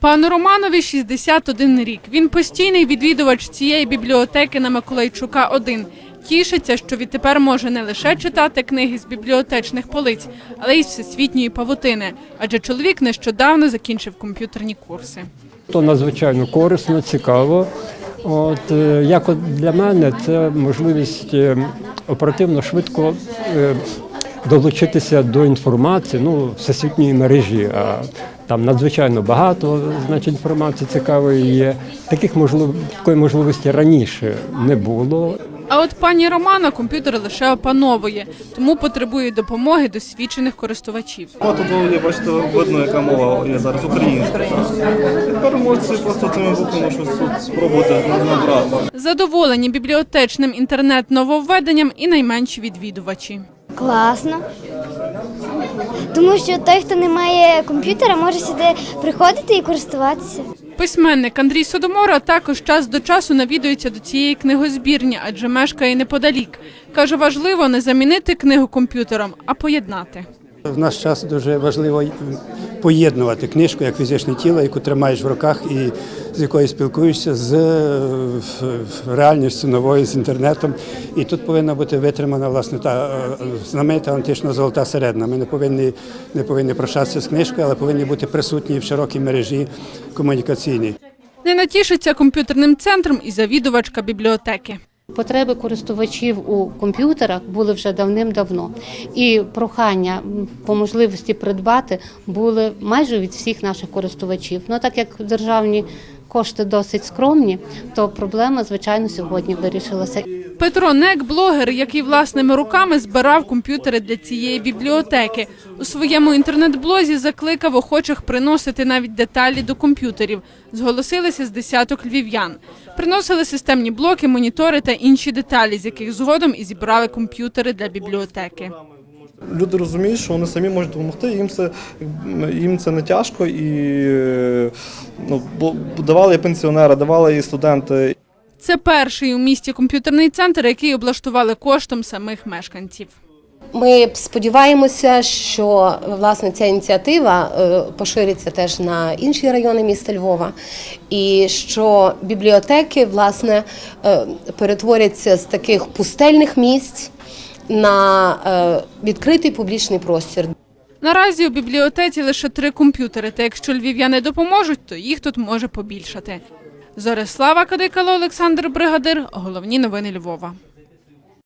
Пану Романові 61 рік. Він постійний відвідувач цієї бібліотеки на Миколайчука 1. Тішиться, що відтепер може не лише читати книги з бібліотечних полиць, але й з всесвітньої павутини. Адже чоловік нещодавно закінчив комп'ютерні курси. То надзвичайно корисно, цікаво. От е, як от для мене це можливість е, оперативно швидко е, долучитися до інформації, ну, всесвітньої мережі. Там надзвичайно багато значить, інформації цікавої є. Таких можлив... такої можливості раніше не було. А от пані Романа комп'ютер лише опановує, тому потребує допомоги досвідчених користувачів. От тут ви бачите, видно, яка мова є зараз українська. Тепер можете просто цими буквами щось спробувати набрати. Задоволені бібліотечним інтернет-нововведенням і найменші відвідувачі. Класно. Тому що той, хто не має комп'ютера, може сюди приходити і користуватися. Письменник Андрій Содомора також час до часу навідується до цієї книгозбірні, адже мешкає неподалік. Каже, важливо не замінити книгу комп'ютером, а поєднати. В наш час дуже важливо поєднувати книжку як фізичне тіло, яку тримаєш в руках і з якою спілкуєшся з е, реальністю новою, з інтернетом. І тут повинна бути витримана власне та е, знаменита антична золота середина. Ми не повинні не повинні прощатися з книжкою, але повинні бути присутні в широкій мережі комунікаційній. Не натішиться комп'ютерним центром і завідувачка бібліотеки. Потреби користувачів у комп'ютерах були вже давним-давно, і прохання по можливості придбати були майже від всіх наших користувачів. Ну так як державні кошти досить скромні, то проблема, звичайно, сьогодні вирішилася. Петро Нек, блогер, який власними руками збирав комп'ютери для цієї бібліотеки. У своєму інтернет-блозі закликав охочих приносити навіть деталі до комп'ютерів. Зголосилися з десяток львів'ян. Приносили системні блоки, монітори та інші деталі, з яких згодом і зібрали комп'ютери для бібліотеки. Люди розуміють, що вони самі можуть допомогти, їм це, їм це не тяжко і е, ну, давали і пенсіонери, давали і студенти. Це перший у місті комп'ютерний центр, який облаштували коштом самих мешканців. Ми сподіваємося, що власне ця ініціатива е, пошириться теж на інші райони міста Львова, і що бібліотеки власне е, перетворяться з таких пустельних місць на е, відкритий публічний простір. Наразі у бібліотеці лише три комп'ютери, та якщо львів'яни допоможуть, то їх тут може побільшати. Зорислава Кадикало, Олександр Бригадир. Головні новини Львова.